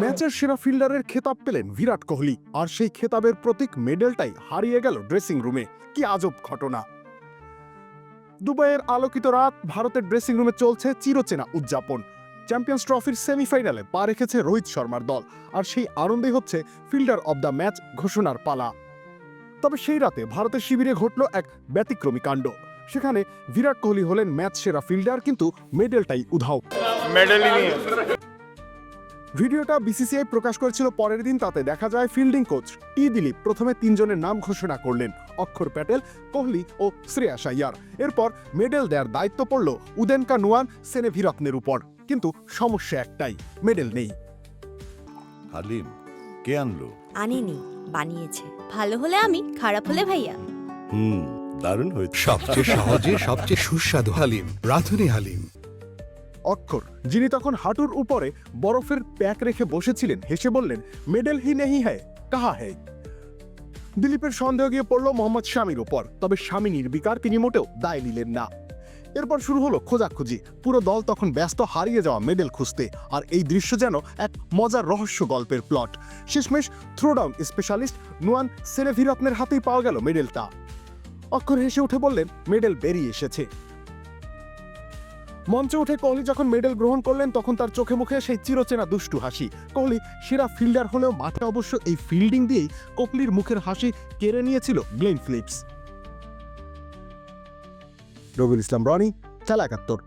ম্যাচের সেরা ফিল্ডারের খেতাব পেলেন বিরাট কোহলি, আর সেই খেতাবের প্রতীক মেডেলটাই হারিয়ে গেল ড্রেসিং রুমে কি আজব ঘটনা। দুবাইয়ের আলোকিত রাত, ভারতের ড্রেসিং রুমে চলছে চিরচেনা উদযাপন। চ্যাম্পিয়ন্স ট্রফির সেমিফাইনালে পা রেখেছে রোহিত শর্মার দল, আর সেই আনন্দেই হচ্ছে ফিল্ডার অব দ্য ম্যাচ ঘোষণার পালা। তবে সেই রাতে ভারতের শিবিরে ঘটল এক ব্যতিক্রমী কাণ্ড। সেখানে বিরাট কোহলি হলেন ম্যাচ সেরা ফিল্ডার কিন্তু মেডেলটাই উধাও। ভিডিওটা বিসিসিআই প্রকাশ করেছিল পরের দিন তাতে দেখা যায় ফিল্ডিং কোচ টি দিলীপ প্রথমে তিনজনের নাম ঘোষণা করলেন অক্ষর প্যাটেল কোহলি ও শ্রেয়াস আইয়ার এরপর মেডেল দেওয়ার দায়িত্ব পড়ল উদেনকা নুয়ান সেনেভিরত্নের উপর। কিন্তু সমস্যা একটাই মেডেল নেই। হালিম কে আনলো? আনেনি বানিয়েছে। ভালো হলে আমি খারাপ হলে ভাইয়া। হুম। দারুণ হয়েছে। সবচেয়ে সহজে সবচেয়ে সুস্বাদু হালিম রাঁধুনি হালিম। অক্ষর যিনি তখন হাঁটুর উপরে বরফের প্যাক রেখে বসেছিলেন হেসে বললেন মেডেল হি নেহি হ্যায় কাহা হ্যায়? দিলীপের সন্দেহ গিয়ে পড়ল মোহাম্মদ স্বামীর উপর তবে স্বামী নির্বিকার তিনি মোটেও দায় নিলেন না। এরপর শুরু হলো খোঁজাখুঁজি। পুরো দল তখন ব্যস্ত হারিয়ে যাওয়া মেডেল খুঁজতে আর এই দৃশ্য যেন এক মজার রহস্য গল্পের প্লট। শেষমেশ থ্রোডাউন স্পেশালিস্ট নুয়ান সেনেভিরত্নের হাতেই পাওয়া গেল মেডেলটা। অক্ষর হেসে উঠে বললেন, মেডেল বেরিয়ে এসেছে। মঞ্চে উঠে কোহলি যখন মেডেল গ্রহণ করলেন, তখন তার চোখে মুখে সেই চিরচেনা দুষ্টু হাসি। কোহলি সেরা ফিল্ডার হলেও মাঠে অবশ্য এই ফিল্ডিং দিয়েই কোহলির মুখের হাসি কেড়ে নিয়েছিল গ্লেন ফিলিপস। রবিউল ইসলাম, রনি খেলা একাত্তর